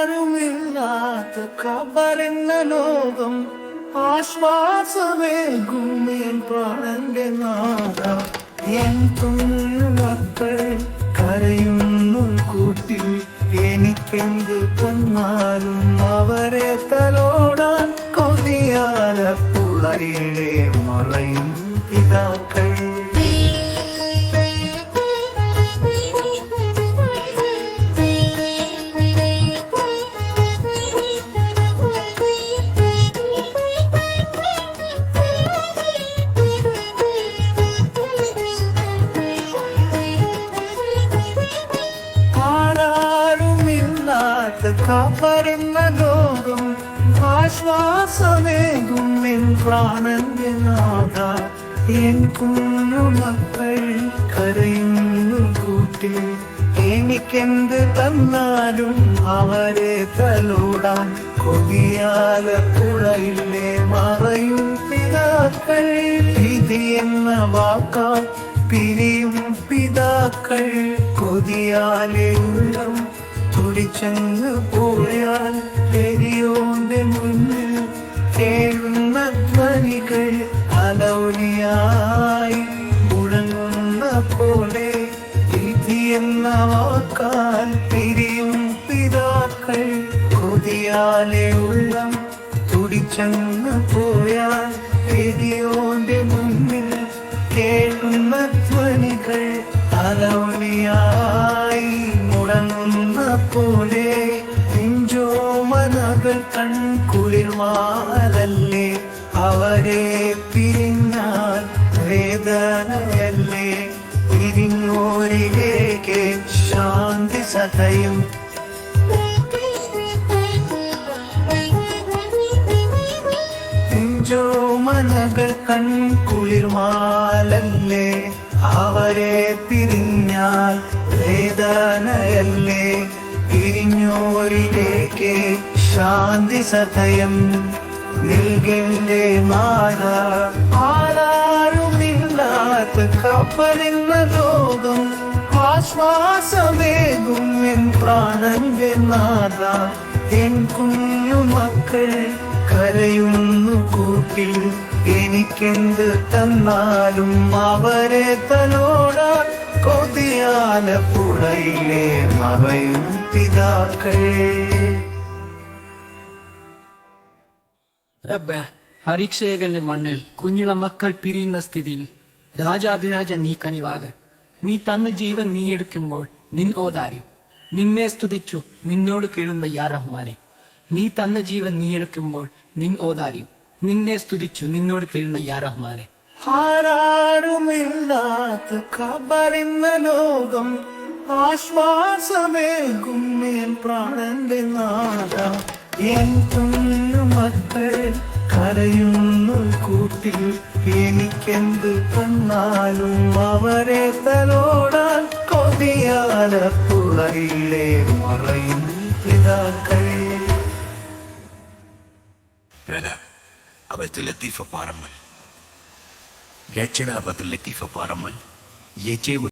ആരാരുമില്ലാത്ത കബറെന്ന ലോകം ആശ്വാസമേകും എൻ പ്രാണന്റെ നാഥ. എൻ കുഞ്ഞു എനിക്കെന്ത് തന്നാലും അവരെ തലോടാൻ കൊതിയാല പുളയിലെ മറയും പിതാക്കൾ ആരാരുമില്ലാത്ത കാപ്പറുന്ന ലോകം ആശ്വാസമേകും എൻ പ്രാണന്റെ നാഥ എൻ കുഞ്ഞു മക്കൾ കരയുന്നു കൂട്ടി എനിക്കെന്ത് തന്നാലും അവരെ തലോടാൻ കൊതിയാല പുഴയിലെ മറയും പിതാക്കൾ. വിധി എന്ന വാക്കാൽ പിരിയും പിതാക്കൾ. കൊതിയാലെ ഉള്ളം തുടിച്ചങ്ങ് പോയാൽ പെരിയോന്റെ മുന്നിൽ കേഴുന്ന ധ്വനികൾ അലൗലിയായി മുഴങ്ങുന്ന പോലെ എന്ന വാക്കാൽ പിരിയും പിതാക്കൾ ഉള്ളം തുടിച്ചങ്ങ് പോയാൽ പെരിയോന്റെ പോലെ നെഞ്ചോമനകൾ കൺകുളിർമാലല്ലേ അവരെ പിരിഞ്ഞാൽ വേദനയല്ലേ? പിരിഞ്ഞോരിലേക്ക് ശാന്തി സതയും മനകൾ കൺകുളിർമാലല്ലേ അവരെ പിരിഞ്ഞാൽ വേദനയല്ലേ? പിരിഞ്ഞോരിലേക്ക് ശാന്തി സതയം നൽകേണ്ടേ മാത. ആരാരുമില്ലാത്ത കപ്പലെന്ന ലോകം ആശ്വാസമേകും എൻ പ്രാണന്റെ നാഥ എൻ കുഞ്ഞു മക്കൾ കരയുന്നു കൂട്ടിൽ എനിക്കെന്ത് തന്നാലും അവരെ തലോടാൻ കൊതിയാലപ്പുഴയിലെ മറയും പിതാക്കൾ ഹരിക്ഷേകന്റെ മണ്ണിൽ കുഞ്ഞിള മക്കൾ പിരിയുന്ന സ്ഥിതിയിൽ രാജാധിരാജ നീ കനിവാകെ. നീ തന്ന ജീവൻ നീ എടുക്കുമ്പോൾ നിൻ ഓതാരി നിന്നെ സ്തുതിച്ചു നിന്നോട് കേഴുന്ന യാ റഹ്മാനെ. നീ തന്ന ജീവൻ നീ എടുക്കുമ്പോൾ നിൻ ഓതാരി നിന്നെ സ്തുതിച്ചു നിന്നോട് കേഴുന്ന യാ റഹ്മാനെ. ആരാരുമില്ലാത്ത കബറിന്ന ലോകം ആശ്വാസമേകും എൻ പ്രാണന്റെ നാട എൻ കുഞ്ഞു മക്കൾ കരയുന്നു കൂട്ടിൽ. എനിക്കെന്ത് തന്നാലും അവരെ തലോടാൻ കൊതിയാല പുളയിലെ മറയും പിതാക്കൾ. അവ അബദ്ധ ലത്തീഫ പാറമ്മൽ. രക്ഷണ അബദ്ധ ലത്തീഫ പാറമ്മൽ യജേവ്